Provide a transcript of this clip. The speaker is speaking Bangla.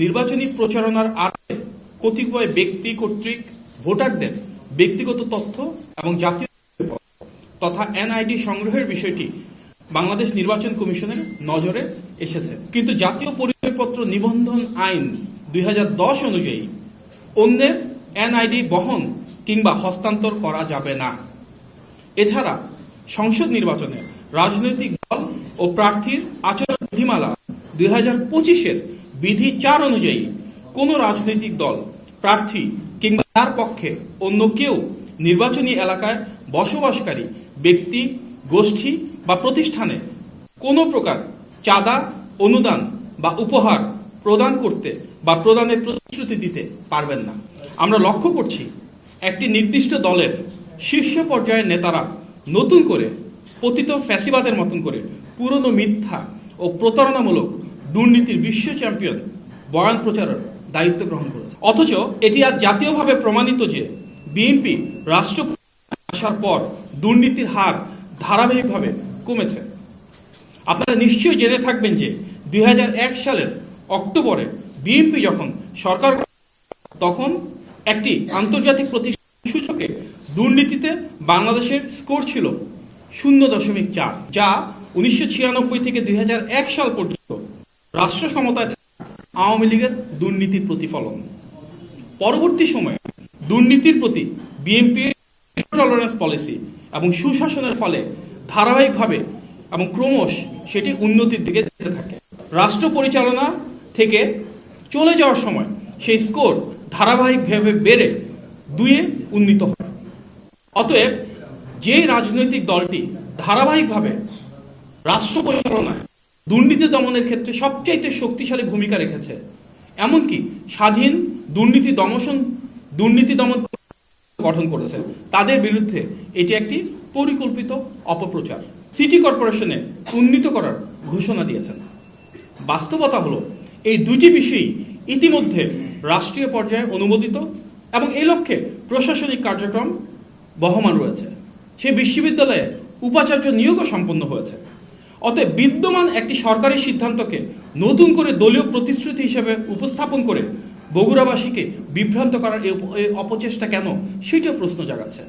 নির্বাচনী প্রচারণার আড়ালে কতিপয় ব্যক্তি কর্তৃক ভোটারদের ব্যক্তিগত তথ্য এবং জাতীয় তথা এনআইডি সংগ্রহের বিষয়টি বাংলাদেশ নির্বাচন কমিশনের নজরে এসেছে। কিন্তু জাতীয় পরিচয়পত্র নিবন্ধন আইন দুই হাজার দশ অনুযায়ী অন্যের এনআইডি বহন কিংবা হস্তান্তর করা যাবে না। এছাড়া সংসদ নির্বাচনে রাজনৈতিক দল ও প্রার্থীর আচরণ বিধিমালা দুই হাজার পঁচিশের বিধি চার অনুযায়ী কোন রাজনৈতিক দল, প্রার্থী কিংবা তার পক্ষে অন্য কেউ নির্বাচনী এলাকায় বসবাসকারী ব্যক্তি, গোষ্ঠী বা প্রতিষ্ঠানে কোনো প্রকার চাঁদা, অনুদান বা উপহার প্রদান করতে বা প্রদানের প্রতিশ্রুতি দিতে পারবেন না। আমরা লক্ষ্য করছি একটি নির্দিষ্ট দলের শীর্ষ পর্যায়ের নেতারা নতুন করে পতিত ফ্যাসিবাদের মতন করে পুরনো মিথ্যা ও প্রতারণামূলক দুর্নীতির বিশ্ব চ্যাম্পিয়ন বয়ান প্রচারের দায়িত্ব গ্রহণ করেছে। অথচ এটি আজ জাতীয়ভাবে প্রমাণিত যে বিএনপি রাষ্ট্র আসার পর দুর্নীতির হার ধারাবাহিকভাবে কমেছে। আপনারা নিশ্চয়ই জেনে থাকবেন যে দুই হাজার এক সালের অক্টোবরে বিএনপি যখন সরকার তখন একটি আন্তর্জাতিক প্রতিষ্ঠান সূচকে দুর্নীতিতে বাংলাদেশের স্কোর ছিল শূন্য দশমিক চার, যা উনিশশো ছিয়ানব্বই থেকে দুই হাজার এক সাল পর্যন্ত রাষ্ট্র ক্ষমতায় আওয়ামী লীগের দুর্নীতির প্রতিফলন। পরবর্তী সময়ে দুর্নীতির প্রতি বিএনপির টলারেন্স পলিসি এবং সুশাসনের ফলে ধারাবাহিকভাবে এবং ক্রমশ সেটি উন্নতির দিকে যেতে থাকে। রাষ্ট্র পরিচালনা থেকে চলে যাওয়ার সময় সেই স্কোর ধারাবাহিকভাবে বেড়ে দুয়ে উন্নীত হয়। অতএব যে রাজনৈতিক দলটি ধারাবাহিকভাবে রাষ্ট্র পরিচালনায় দুর্নীতি দমনের ক্ষেত্রে সবচাইতে শক্তিশালী ভূমিকা রেখেছে। এমনকি স্বাধীন দুর্নীতি দমন দুর্নীতি দমন গঠন করেছে। তাদের বিরুদ্ধে এটি একটি পরিকল্পিত অপপ্রচার। সিটি কর্পোরেশনে উন্নীত করার ঘোষণা দিয়েছেন। বাস্তবতা হলো, এই দুটি বিষয়ই ইতিমধ্যে রাষ্ট্রীয় পর্যায়ে অনুমোদিত এবং এই লক্ষ্যে প্রশাসনিক কার্যক্রম বহমান রয়েছে। সে বিশ্ববিদ্যালয়ে উপাচার্য নিয়োগও সম্পন্ন হয়েছে। অতএব বিদ্যমান একটি সরকারি সিদ্ধান্তকে নতুন করে দলীয় প্রতিশ্রুতি হিসেবে উপস্থাপন করে বগুড়াবাসীকে বিভ্রান্ত করার অপচেষ্টা কেন, সেটিও প্রশ্ন জাগাচ্ছে।